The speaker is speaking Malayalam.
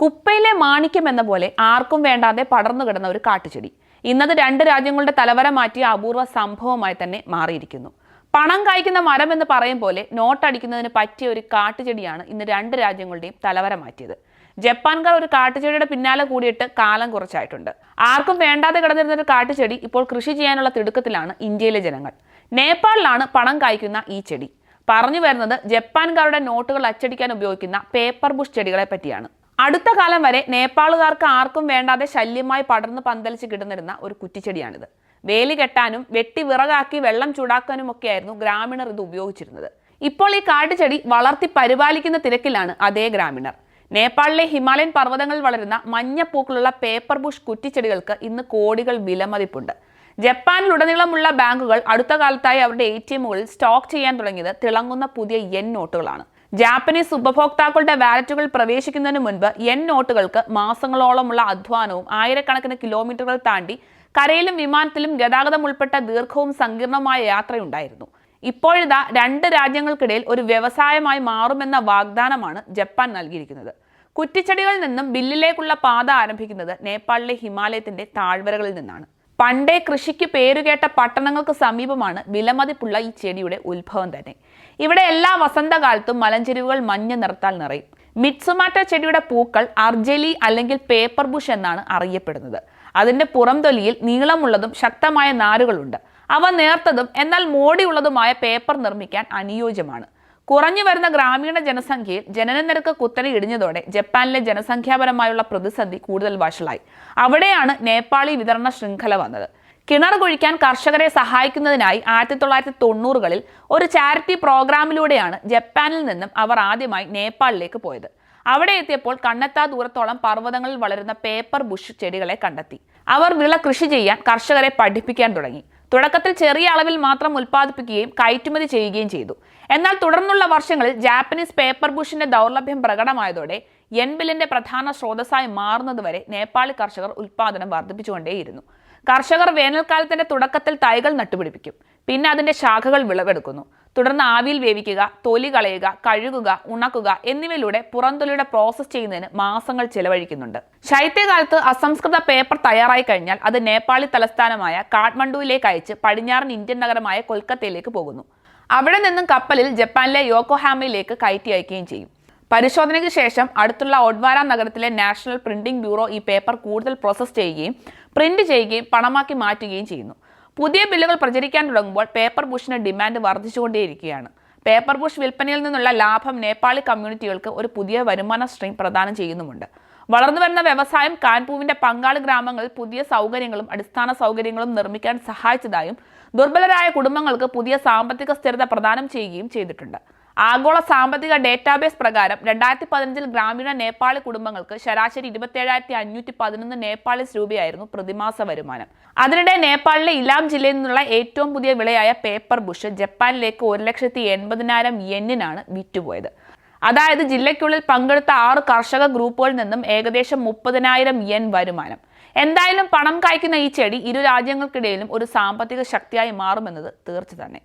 കുപ്പയിലെ മാണിക്യം എന്ന പോലെ ആർക്കും വേണ്ടാതെ പടർന്നു കിടന്ന ഒരു കാട്ടുചെടി. ഇന്നത് രണ്ട് രാജ്യങ്ങളുടെ തലവര മാറ്റിയ അപൂർവ സംഭവമായി തന്നെ മാറിയിരിക്കുന്നു. പണം കായ്ക്കുന്ന മരം എന്ന് പറയും പോലെ നോട്ടടിക്കുന്നതിന് പറ്റിയ ഒരു കാട്ടുചെടിയാണ് ഇന്ന് രണ്ട് രാജ്യങ്ങളുടെയും തലവര മാറ്റിയത്. ജപ്പാൻകാർ ഒരു കാട്ടുചെടിയുടെ പിന്നാലെ കൂടിയിട്ട് കാലം കുറച്ചായിട്ടുണ്ട്. ആർക്കും വേണ്ടാതെ കിടന്നിരുന്ന ഒരു കാട്ടുചെടി ഇപ്പോൾ കൃഷി ചെയ്യാനുള്ള തിടുക്കത്തിലാണ് ഇന്ത്യയിലെ ജനങ്ങൾ. നേപ്പാളിലാണ് പണം കായ്ക്കുന്ന ഈ ചെടി. പറഞ്ഞു വരുന്നത് ജപ്പാൻകാരുടെ നോട്ടുകൾ അച്ചടിക്കാൻ ഉപയോഗിക്കുന്ന പേപ്പർ ബുഷ് ചെടികളെ പറ്റിയാണ്. അടുത്ത കാലം വരെ നേപ്പാളുകാർക്ക് ആർക്കും വേണ്ടാതെ ശല്യമായി പടർന്ന് പന്തലിച്ച് കിടന്നിരുന്ന ഒരു കുറ്റിച്ചെടിയാണിത്. വേലി കെട്ടാനും വെട്ടി വിറകാക്കി വെള്ളം ചൂടാക്കാനും ഒക്കെയായിരുന്നു ഗ്രാമീണർ ഇത് ഉപയോഗിച്ചിരുന്നത്. ഇപ്പോൾ ഈ കാട്ടുചെടി വളർത്തി പരിപാലിക്കുന്ന തിരക്കിലാണ് അതേ ഗ്രാമീണർ. നേപ്പാളിലെ ഹിമാലയൻ പർവതങ്ങളിൽ വളരുന്ന മഞ്ഞപ്പൂക്കളുള്ള പേപ്പർ ബുഷ് കുറ്റിച്ചെടികൾക്ക് ഇന്ന് കോടികൾ വിലമതിപ്പുണ്ട്. ജപ്പാനിലുടനീളമുള്ള ബാങ്കുകൾ അടുത്ത കാലത്തായി അവരുടെ എ ടി എമ്മുകളിൽ സ്റ്റോക്ക് ചെയ്യാൻ തുടങ്ങിയത് തിളങ്ങുന്ന പുതിയ എൻ നോട്ടുകളാണ്. ജാപ്പനീസ് ഉപഭോക്താക്കളുടെ വാലറ്റുകൾ പ്രവേശിക്കുന്നതിന് മുൻപ് എൻ നോട്ടുകൾക്ക് മാസങ്ങളോളമുള്ള അധ്വാനവും ആയിരക്കണക്കിന് കിലോമീറ്ററുകൾ താണ്ടി കരയിലും വിമാനത്തിലും ഗതാഗതം ഉൾപ്പെട്ട ദീർഘവും സങ്കീർണമായ യാത്രയുണ്ടായിരുന്നു. ഇപ്പോഴിതാ രണ്ട് രാജ്യങ്ങൾക്കിടയിൽ ഒരു വ്യവസായമായി മാറുമെന്ന വാഗ്ദാനമാണ് ജപ്പാൻ നൽകിയിരിക്കുന്നത്. കുറ്റിച്ചെടികളിൽ നിന്നും ബില്ലിലേക്കുള്ള പാത ആരംഭിക്കുന്നത് നേപ്പാളിലെ ഹിമാലയത്തിന്റെ താഴ്വരകളിൽ നിന്നാണ്. പണ്ടേ കൃഷിക്ക് പേരുകേട്ട പട്ടണങ്ങൾക്ക് സമീപമാണ് വിലമതിപ്പുള്ള ഈ ചെടിയുടെ ഉത്ഭവം തന്നെ. ഇവിടെ എല്ലാ വസന്തകാലത്തും മലഞ്ചെരിവുകൾ മഞ്ഞ നിറത്താൽ നിറയും. മിറ്റ്സുമാറ്റ ചെടിയുടെ പൂക്കൾ അർജലി അല്ലെങ്കിൽ പേപ്പർ ബുഷ് എന്നാണ് അറിയപ്പെടുന്നത്. അതിന്റെ പുറംതൊലിയിൽ നീളമുള്ളതും ശക്തമായ നാരുകളുണ്ട്. അവ നേർത്തതും എന്നാൽ മോടിയുള്ളതുമായ പേപ്പർ നിർമ്മിക്കാൻ അനുയോജ്യമാണ്. കുറഞ്ഞു വരുന്ന ഗ്രാമീണ ജനസംഖ്യയിൽ ജനന നിരക്ക് കുത്തനെ ഇടിഞ്ഞതോടെ ജപ്പാനിലെ ജനസംഖ്യാപരമായുള്ള പ്രതിസന്ധി കൂടുതൽ വഷളായി. അവിടെയാണ് നേപ്പാളി വിതരണ ശൃംഖല വന്നത്. കിണർ കുഴിക്കാൻ കർഷകരെ സഹായിക്കുന്നതിനായി ആയിരത്തി തൊള്ളായിരത്തി തൊണ്ണൂറുകളിൽ ഒരു ചാരിറ്റി പ്രോഗ്രാമിലൂടെയാണ് ജപ്പാനിൽ നിന്നും അവർ ആദ്യമായി നേപ്പാളിലേക്ക് പോയത്. അവിടെ എത്തിയപ്പോൾ കണ്ണെത്താ ദൂരത്തോളം പർവതങ്ങളിൽ വളരുന്ന പേപ്പർ ബുഷ് ചെടികളെ കണ്ടെത്തി. അവർ വിള കൃഷി ചെയ്യാൻ കർഷകരെ പഠിപ്പിക്കാൻ തുടങ്ങി. തുടക്കത്തിൽ ചെറിയ അളവിൽ മാത്രം ഉൽപ്പാദിപ്പിക്കുകയും കയറ്റുമതി ചെയ്യുകയും ചെയ്തു. എന്നാൽ തുടർന്നുള്ള വർഷങ്ങളിൽ ജാപ്പനീസ് പേപ്പർ ബുഷിന്റെ ദൗർലഭ്യം പ്രകടമായതോടെ എൻബിലിന്റെ പ്രധാന സ്രോതസ്സായി മാറുന്നതുവരെ നേപ്പാളി കർഷകർ ഉൽപ്പാദനം വർദ്ധിപ്പിച്ചുകൊണ്ടേയിരുന്നു. കർഷകർ വേനൽക്കാലത്തിന്റെ തുടക്കത്തിൽ തൈകൾ നട്ടുപിടിപ്പിക്കും. പിന്നെ അതിന്റെ ശാഖകൾ വിളവെടുക്കുന്നു. തുടർന്ന് ആവിയിൽ വേവിക്കുക തൊലി കളയുക കഴുകുക ഉണക്കുക എന്നിവയിലൂടെ പുറന്തൊലിയുടെ പ്രോസസ്സ് ചെയ്യുന്നതിന് മാസങ്ങൾ ചെലവഴിക്കുന്നുണ്ട്. ശൈത്യകാലത്ത് അസംസ്കൃത പേപ്പർ തയ്യാറായി കഴിഞ്ഞാൽ അത് നേപ്പാളി തലസ്ഥാനമായ കാഠ്മണ്ഡുവിലേക്ക് അയച്ച് പടിഞ്ഞാറൻ ഇന്ത്യൻ നഗരമായ കൊൽക്കത്തയിലേക്ക് പോകുന്നു. അവിടെ നിന്നും കപ്പലിൽ ജപ്പാനിലെ യോക്കോഹാമയിലേക്ക് കയറ്റി അയക്കുകയും ചെയ്യും. പരിശോധനയ്ക്ക് ശേഷം അടുത്തുള്ള ഒഡ്വാര നഗരത്തിലെ നാഷണൽ പ്രിന്റിംഗ് ബ്യൂറോ ഈ പേപ്പർ കൂടുതൽ പ്രോസസ്സ് ചെയ്യുകയും പ്രിന്റ് ചെയ്യുകയും പണമാക്കി മാറ്റുകയും ചെയ്യുന്നു. പുതിയ ബില്ലുകൾ പ്രചരിക്കാൻ തുടങ്ങുമ്പോൾ പേപ്പർ ബുഷിന് ഡിമാൻഡ് വർദ്ധിച്ചുകൊണ്ടേയിരിക്കുകയാണ്. പേപ്പർ ബുഷ് വിൽപ്പനയിൽ നിന്നുള്ള ലാഭം നേപ്പാളി കമ്മ്യൂണിറ്റികൾക്ക് ഒരു പുതിയ വരുമാന സ്ട്രീം പ്രദാനം ചെയ്യുന്നുമുണ്ട്. വളർന്നു വരുന്ന വ്യവസായം കാൻപൂവിന്റെ പങ്കാളി ഗ്രാമങ്ങളിൽ പുതിയ സൗകര്യങ്ങളും അടിസ്ഥാന സൗകര്യങ്ങളും നിർമ്മിക്കാൻ സഹായിച്ചതായും ദുർബലരായ കുടുംബങ്ങൾക്ക് പുതിയ സാമ്പത്തിക സ്ഥിരത പ്രദാനം ചെയ്യുകയും ചെയ്തിട്ടുണ്ട്. ആഗോള സാമ്പത്തിക ഡേറ്റാബേസ് പ്രകാരം രണ്ടായിരത്തി പതിനഞ്ചിൽ ഗ്രാമീണ നേപ്പാളി കുടുംബങ്ങൾക്ക് ശരാശരി ഇരുപത്തിയേഴായിരത്തി അഞ്ഞൂറ്റി പതിനൊന്ന് നേപ്പാളിസ് രൂപയായിരുന്നു പ്രതിമാസ വരുമാനം. അതിനിടെ നേപ്പാളിലെ ഇലാം ജില്ലയിൽ നിന്നുള്ള ഏറ്റവും പുതിയ വിളയായ പേപ്പർ ബുഷ് ജപ്പാനിലേക്ക് ഒരു ലക്ഷത്തി എൺപതിനായിരം യെന്നിനാണ് വിറ്റുപോയത്. അതായത് ജില്ലയ്ക്കുള്ളിൽ പങ്കെടുത്ത ആറ് കർഷക ഗ്രൂപ്പുകളിൽ നിന്നും ഏകദേശം മുപ്പതിനായിരം യെൻ വരുമാനം. എന്തായാലും പണം കായ്ക്കുന്ന ഈ ചെടി ഇരു രാജ്യങ്ങൾക്കിടയിലും ഒരു സാമ്പത്തിക ശക്തിയായി മാറുമെന്നത് തീർച്ച തന്നെ